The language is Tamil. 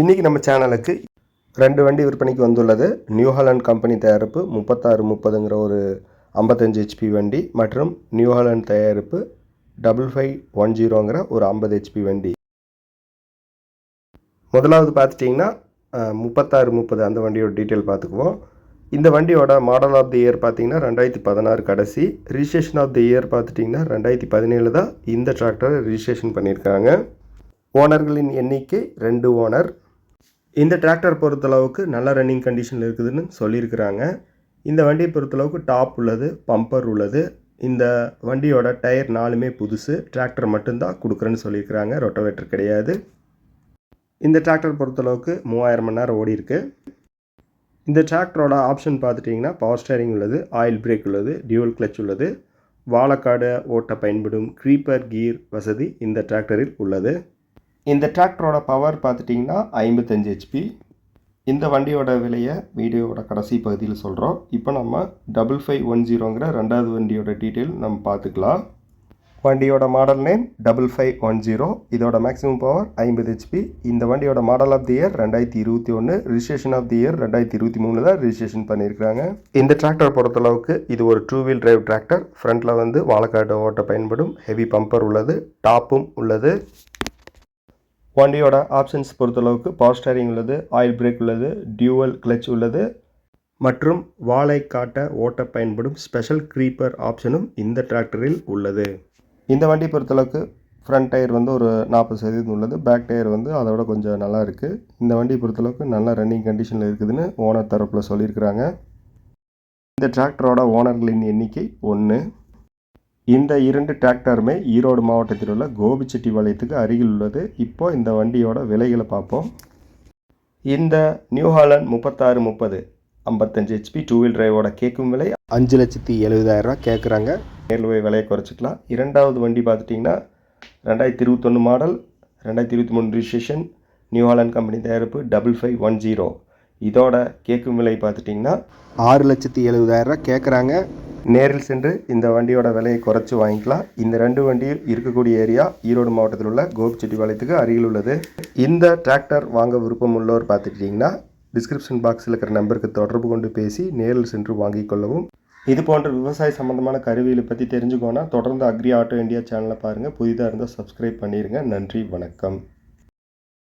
இன்றைக்கி நம்ம சேனலுக்கு ரெண்டு வண்டி விற்பனைக்கு வந்துள்ளது. நியூ ஹாலண்ட் கம்பெனி தயாரிப்பு முப்பத்தாறு முப்பதுங்கிற ஒரு ஐம்பத்தஞ்சு ஹெச்பி வண்டி மற்றும் நியூ ஹாலண்ட் தயாரிப்பு டபுள் ஃபைவ் ஒன் ஜீரோங்கிற ஒரு ஐம்பது ஹெச்பி வண்டி. முதலாவது பார்த்துட்டிங்கன்னா முப்பத்தாறு முப்பது அந்த வண்டியோட டீட்டெயில் பார்த்துக்குவோம். இந்த வண்டியோட மாடல் ஆஃப் தி இயர் பார்த்தீங்கன்னா ரெண்டாயிரத்தி பதினாறு கடைசி. ரிஜிஸ்ட்ரேஷன் ஆஃப் தி இயர் பார்த்துட்டிங்கன்னா ரெண்டாயிரத்தி பதினேழு தான் இந்த டிராக்டரை ரிஜிஸ்ட்ரேஷன் பண்ணியிருக்காங்க. ஓனர்களின் எண்ணிக்கை ரெண்டு ஓனர் இந்த டிராக்டர் பொறுத்தளவுக்கு நல்ல ரன்னிங் கண்டிஷனில் இருக்குதுன்னு சொல்லியிருக்கிறாங்க. இந்த வண்டியை பொறுத்தளவுக்கு டாப் உள்ளது பம்பர் உள்ளது. இந்த வண்டியோட டயர் நாலுமே புதுசு டிராக்டர் மட்டும்தான் கொடுக்குறேன்னு சொல்லியிருக்கிறாங்க. ரொட்டோவேட்டர் கிடையாது. இந்த டிராக்டர் பொறுத்தளவுக்கு மூவாயிரம் மணி நேரம் ஓடி இருக்குது இந்த டிராக்டரோட ஆப்ஷன் பார்த்துட்டிங்கன்னா பவர் ஸ்டேரிங் உள்ளது ஆயில் பிரேக் உள்ளது டியூவல் கிளச் உள்ளது. வாழக்காடு ஓட்ட பயன்படும் க்ரீப்பர் கீர் வசதி இந்த டிராக்டரில் உள்ளது. இந்த டிராக்டரோட பவர் பார்த்துட்டிங்கன்னா ஐம்பத்தஞ்சு ஹெச்பி இந்த வண்டியோட விலையை வீடியோவோட கடைசி பகுதியில் சொல்கிறோம் இப்போ நம்ம டபுள் ஃபைவ் ஒன் ஜீரோங்கிற ரெண்டாவது வண்டியோட டீட்டெயில் நம்ம பார்த்துக்கலாம். வண்டியோட model name double five one zero இதோட மேக்ஸிமம் பவர் ஐம்பது ஹெச்பி இந்த வண்டியோட மாடல் ஆஃப் தி இயர் ரெண்டாயிரத்தி இருபத்தி ஒன்று ரிஜிஸ்ட்ரேஷன் ஆஃப் தி இயர் ரெண்டாயிரத்தி இருபத்தி மூணில் தான் ரிஜிஸ்ட்ரேஷன் பண்ணியிருக்காங்க இந்த டிராக்டர் பொறுத்தளவுக்கு இது ஒரு டூ வீல் டிரைவ் டிராக்டர் ஃப்ரண்ட்டில் வந்து வாழக்காடு ஓட்ட பயன்படும். ஹெவி பம்பர் உள்ளது. டாப்பும் உள்ளது. வண்டியோட ஆப்ஷன்ஸ் பொறுத்தளவுக்கு பவர் ஸ்டேரிங் உள்ளது ஆயில் பிரேக் உள்ளது டியூவல் கிளச் உள்ளது. மற்றும் வாழை காட்ட ஓட்ட பயன்படும் ஸ்பெஷல் க்ரீப்பர் ஆப்ஷனும் இந்த டிராக்டரில் உள்ளது. இந்த வண்டி பொறுத்தளவுக்கு ஃப்ரண்ட் டயர் வந்து ஒரு நாற்பது சதவீதம் உள்ளது. பேக் டயர் வந்து அதை விட கொஞ்சம் நல்லா இருக்குது இந்த வண்டி பொறுத்தளவுக்கு நல்ல ரன்னிங் கண்டிஷனில் இருக்குதுன்னு ஓனர் தரப்பில் சொல்லியிருக்கிறாங்க. இந்த டிராக்டரோட ஓனர்களின் எண்ணிக்கை ஒன்று இந்த இரண்டு டிராக்டருமே ஈரோடு மாவட்டத்தில் உள்ள கோபிச்செட்டி வளையத்துக்கு அருகில் உள்ளது. இப்போது இந்த வண்டியோட விலைகளை பார்ப்போம். இந்த நியூ ஹாலண்ட் முப்பத்தாறு முப்பது ஐம்பத்தஞ்சு ஹெச்பி டூ வீல் டிரைவோட கேட்கும் விலை அஞ்சு லட்சத்தி எழுபதாயிரரூவா கேட்குறாங்க நேரில் போய் விலையை குறைச்சிக்கலாம். இரண்டாவது வண்டி பார்த்துட்டிங்கன்னா ரெண்டாயிரத்தி இருபத்தொன்று மாடல் ரெண்டாயிரத்தி இருபத்தி மூணு ரிஜிஸ்ட்ரேஷன் நியூ ஹாலண்ட் கம்பெனி தயாரிப்பு டபுள் ஃபைவ் ஒன் ஜீரோ இதோட கேட்கும் விலை பார்த்துட்டிங்கன்னா ஆறு லட்சத்தி எழுபதாயிரரூவா கேட்குறாங்க நேரில் சென்று இந்த வண்டியோட விலையை குறைச்சி வாங்கிக்கலாம். இந்த ரெண்டு வண்டியும் இருக்கக்கூடிய ஏரியா ஈரோடு மாவட்டத்தில் உள்ள கோபிச்செட்டிபாளையத்துக்கு அருகில் உள்ளது. இந்த டிராக்டர் வாங்க விருப்பம் உள்ளவர் பார்த்துக்கிட்டிங்கன்னா டிஸ்கிரிப்ஷன் பாக்ஸில் இருக்கிற நம்பருக்கு தொடர்பு கொண்டு பேசி நேரில் சென்று வாங்கிக் கொள்ளவும். இது போன்ற விவசாய சம்பந்தமான கருவிகளை பற்றி தெரிஞ்சுக்கோன்னா தொடர்ந்து அக்ரி ஆட்டோ இந்தியா சேனலை பாருங்கள் புதிதாக இருந்தால் சப்ஸ்கிரைப் பண்ணிடுங்க நன்றி வணக்கம்.